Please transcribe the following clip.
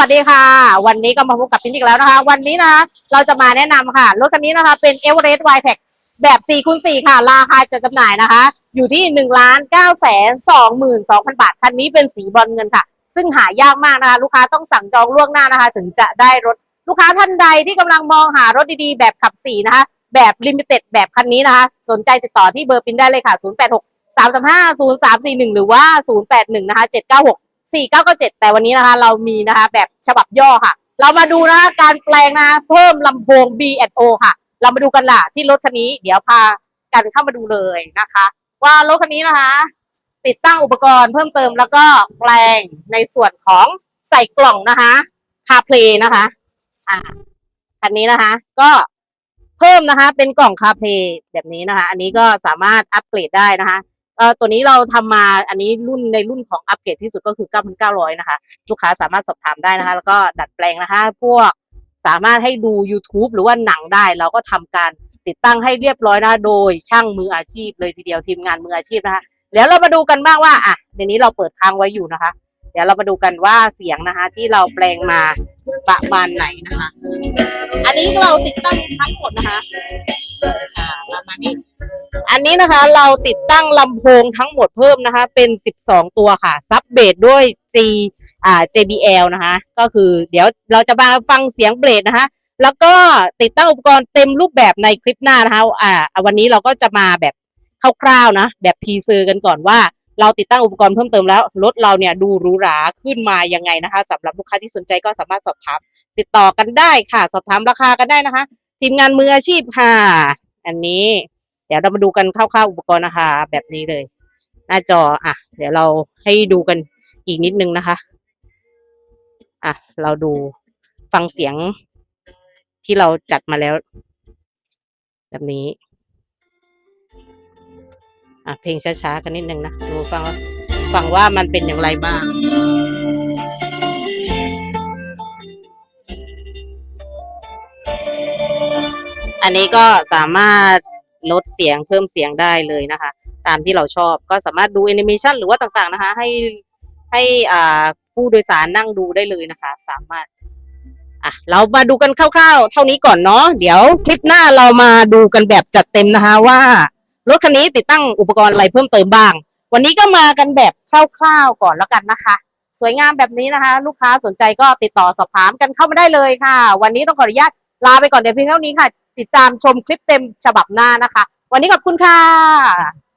วัสดีค่ะ วันนี้ก็มาพบกับพินอีกแล้วนะคะ วันนี้นะคะเราจะมาแนะนำค่ะ รถคันนี้นะคะเป็น e v e r e s t y t e c แบบ4คูณ4ค่ะ ราคาจะจำหน่ายนะคะ อยู่ที่1ล้าน9แสน22,000บาท คันนี้เป็นสีบอลเงินค่ะ ซึ่งหายากมากนะคะ ลูกค้าต้องสั่งจองล่วงหน้านะคะ ถึงจะได้รถ ลูกค้าท่านใดที่กำลังมองหารถดีๆ แบบขับสี่นะคะ แบบลิมิเต็ดแบบคันนี้นะคะ สนใจติดต่อที่เบอร์ปินได้เลยค่ะ 086 335 0341 หรือว่า 081นะคะ796 4997 แต่วันนี้นะคะ เรามีนะคะ แบบฉบับย่อค่ะ เรามาดูนะคะการแปลงนะคะเพิ่มลำโพง B&O ค่ะ เรามาดูกันล่ะที่รถคันนี้ เดี๋ยวพากันเข้ามาดูเลยนะคะ ว่ารถคันนี้นะคะ ติดตั้งอุปกรณ์เพิ่มเติมแล้วก็แปลงในส่วนของใส่กล่องนะคะคาเพลนะคะอ่าคันนี้นะคะ ก็เพิ่มนะคะ เป็นกล่องคาเพลแบบนี้นะคะ อันนี้ก็สามารถอัปเกรดได้นะคะ เอ่อตัวนี้เราทำมาอันนี้รุ่นในรุ่นของอัปเกรดที่สุดก็คือ 9,900 นะคะ ลูกค้าสามารถสอบถามได้นะคะ แล้วก็ดัดแปลงนะคะ พวกสามารถให้ดู YouTube หรือว่าหนังได้ เราก็ทำการติดตั้งให้เรียบร้อยนะโดยช่างมืออาชีพ เลยทีเดียวทีมงานมืออาชีพนะคะเดี๋ยวเรามาดูกันบ้างว่าอะเดี๋ยวนี้เราเปิดค้างไว้อยู่นะคะ เดี๋ยวเรามาดูกันว่าเสียงนะคะ ที่เราแปลงมาประมาณไหนนะคะ นี้เราติดตั้งทั้งหมดนะคะอ่าประมาณนี้อันนี้นะคะเราติดตั้งลำโพงทั้งหมดเพิ่มนะคะ เป็น 12 ตัวค่ะ ซับเบสด้วย G อ่า JBL นะคะ ก็คือเดี๋ยวเราจะมาฟังเสียงเบสนะคะ แล้วก็ติดตั้งอุปกรณ์เต็มรูปแบบในคลิปหน้านะคะ อ่า วันนี้เราก็จะมาแบบคร่าวๆนะ แบบทีเซอร์กันก่อนว่า เราติดตั้งอุปกรณ์เพิ่มเติมแล้วรถเราเนี่ยดูหรูหราขึ้นมายังไงนะคะสำหรับลูกค้าที่สนใจก็สามารถสอบถาม ติดต่อกันได้ค่ะ สอบถามราคากันได้นะคะ ทีมงานมืออาชีพค่ะ อันนี้ เดี๋ยวเรามาดูกันคร่าวๆอุปกรณ์นะคะ แบบนี้เลย หน้าจออะ เดี๋ยวเราให้ดูกันอีกนิดนึงนะคะอะเราดูฟังเสียงที่เราจัดมาแล้ว แบบนี้ อะเพลงช้าๆกันนิดนึงนะดูฟังว่าฟังว่ามันเป็นอย่างไรบ้างอันนี้ก็สามารถลดเสียงเพิ่มเสียงได้เลยนะคะ ตามที่เราชอบก็สามารถดูแอนิเมชันหรือว่าต่างๆนะคะ ให้ให้อ่าผู้โดยสารนั่งดูได้เลยนะคะ สามารถอะเรามาดูกันคร่าวๆ เท่านี้ก่อนเนาะเดี๋ยวคลิปหน้าเรามาดูกันแบบจัดเต็มนะคะว่า รถคันนี้ติดตั้งอุปกรณ์อะไรเพิ่มเติมบ้าง วันนี้ก็มากันแบบคร่าวๆก่อนแล้วกันนะคะ สวยงามแบบนี้นะคะ ลูกค้าสนใจก็ติดต่อสอบถามกันเข้ามาได้เลยค่ะ วันนี้ต้องขออนุญาตลาไปก่อนเดี๋ยวเพียงเท่านี้ค่ะ ติดตามชมคลิปเต็มฉบับหน้านะคะ วันนี้ขอบคุณค่ะ